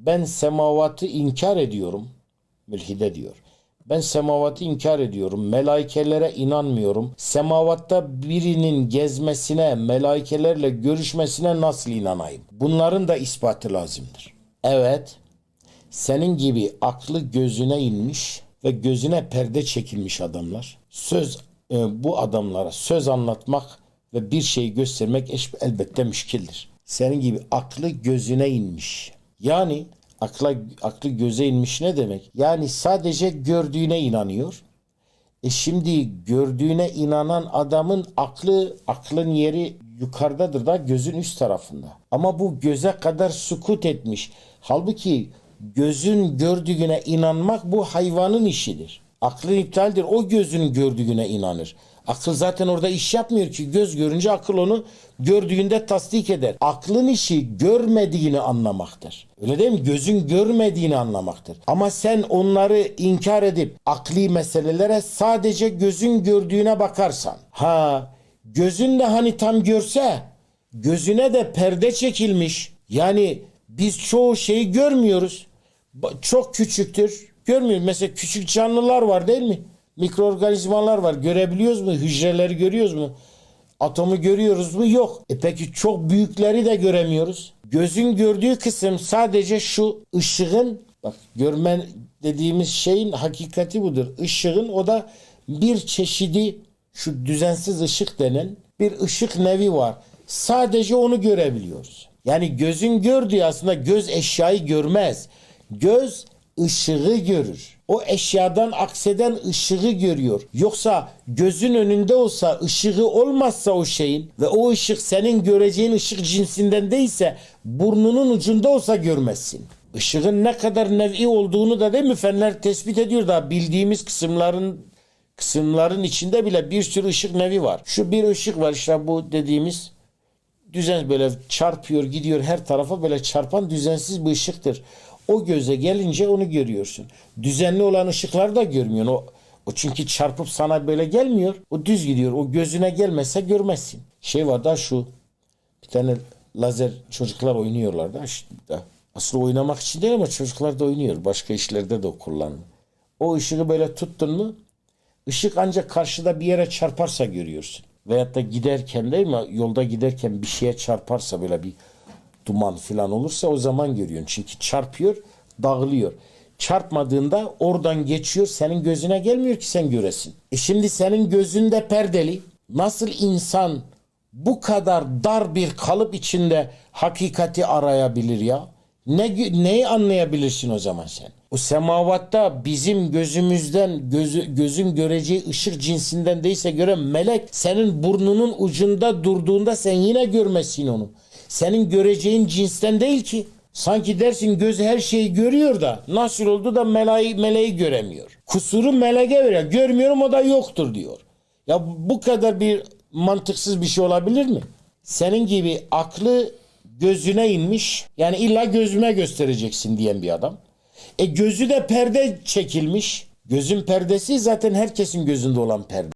ben semavatı inkar ediyorum. Mülhide diyor. Ben semavatı inkar ediyorum. Melaikelere inanmıyorum. Semavatta birinin gezmesine, melaikelerle görüşmesine nasıl inanayım? Bunların da ispatı lazımdır. Evet, senin gibi aklı gözüne inmiş ve gözüne perde çekilmiş adamlar. Söz e, bu adamlara söz anlatmak ve bir şeyi göstermek elbette müşkildir. Senin gibi aklı gözüne inmiş. Yani akla aklı göze inmiş ne demek? Yani sadece gördüğüne inanıyor. E şimdi gördüğüne inanan adamın aklı aklın yeri yukarıdadır da gözün üst tarafında. Ama bu göze kadar sukut etmiş. Halbuki gözün gördüğüne inanmak bu hayvanın işidir. Aklın iptaldir. O gözün gördüğüne inanır. Akıl zaten orada iş yapmıyor ki. Göz görünce akıl onu gördüğünde tasdik eder. Aklın işi görmediğini anlamaktır. Öyle değil mi? Gözün görmediğini anlamaktır. Ama sen onları inkar edip akli meselelere sadece gözün gördüğüne bakarsan. Ha gözün de hani tam görse gözüne de perde çekilmiş. Yani biz çoğu şeyi görmüyoruz. Çok küçüktür. Görmüyoruz. Mesela küçük canlılar var değil mi? Mikroorganizmalar var. Görebiliyoruz mu? Hücreleri görüyoruz mu? Atomu görüyoruz mu? Yok. E peki çok büyükleri de göremiyoruz. Gözün gördüğü kısım sadece şu ışığın bak görmen dediğimiz şeyin hakikati budur. Işığın o da bir çeşidi şu düzensiz ışık denen bir ışık nevi var. Sadece onu görebiliyoruz. Yani gözün gördüğü aslında göz eşyayı görmez. Göz ışığı görür. O eşyadan akseden ışığı görüyor. Yoksa gözün önünde olsa ışığı olmazsa o şeyin ve o ışık senin göreceğin ışık cinsinden değilse burnunun ucunda olsa görmezsin. Işığın ne kadar nevi olduğunu da değil mi fenler tespit ediyor da bildiğimiz kısımların kısımların içinde bile bir sürü ışık nevi var. Şu bir ışık var işte bu dediğimiz düzen böyle çarpıyor gidiyor her tarafa böyle çarpan düzensiz bir ışıktır. O göze gelince onu görüyorsun. Düzenli olan ışıkları da görmüyorsun. O, o çünkü çarpıp sana böyle gelmiyor. O düz gidiyor. O gözüne gelmezse görmezsin. Şey var da şu bir tane lazer çocuklar oynuyorlar da işte da. Aslında oynamak için değil ama çocuklar da oynuyor. Başka işlerde de kullanıyor. O ışığı böyle tuttun mu Işık ancak karşıda bir yere çarparsa görüyorsun. Veyahut da giderken değil mi? Yolda giderken bir şeye çarparsa böyle bir duman falan olursa o zaman görüyorsun. Çünkü çarpıyor, dağılıyor. Çarpmadığında oradan geçiyor, senin gözüne gelmiyor ki sen göresin. E şimdi senin gözünde perdeli. Nasıl insan bu kadar dar bir kalıp içinde hakikati arayabilir ya? Ne neyi anlayabilirsin o zaman sen? O semavatta bizim gözümüzden gözü, gözün göreceği ışık cinsinden değilse göre melek senin burnunun ucunda durduğunda sen yine görmezsin onu. Senin göreceğin cinsten değil ki. Sanki dersin göz her şeyi görüyor da nasıl oldu da meleği, meleği göremiyor. Kusuru meleğe veriyor. Görmüyorum o da yoktur diyor. Ya bu kadar bir mantıksız bir şey olabilir mi? Senin gibi aklı gözüne inmiş. Yani illa gözüme göstereceksin diyen bir adam. E gözü de perde çekilmiş. Gözün perdesi zaten herkesin gözünde olan perde.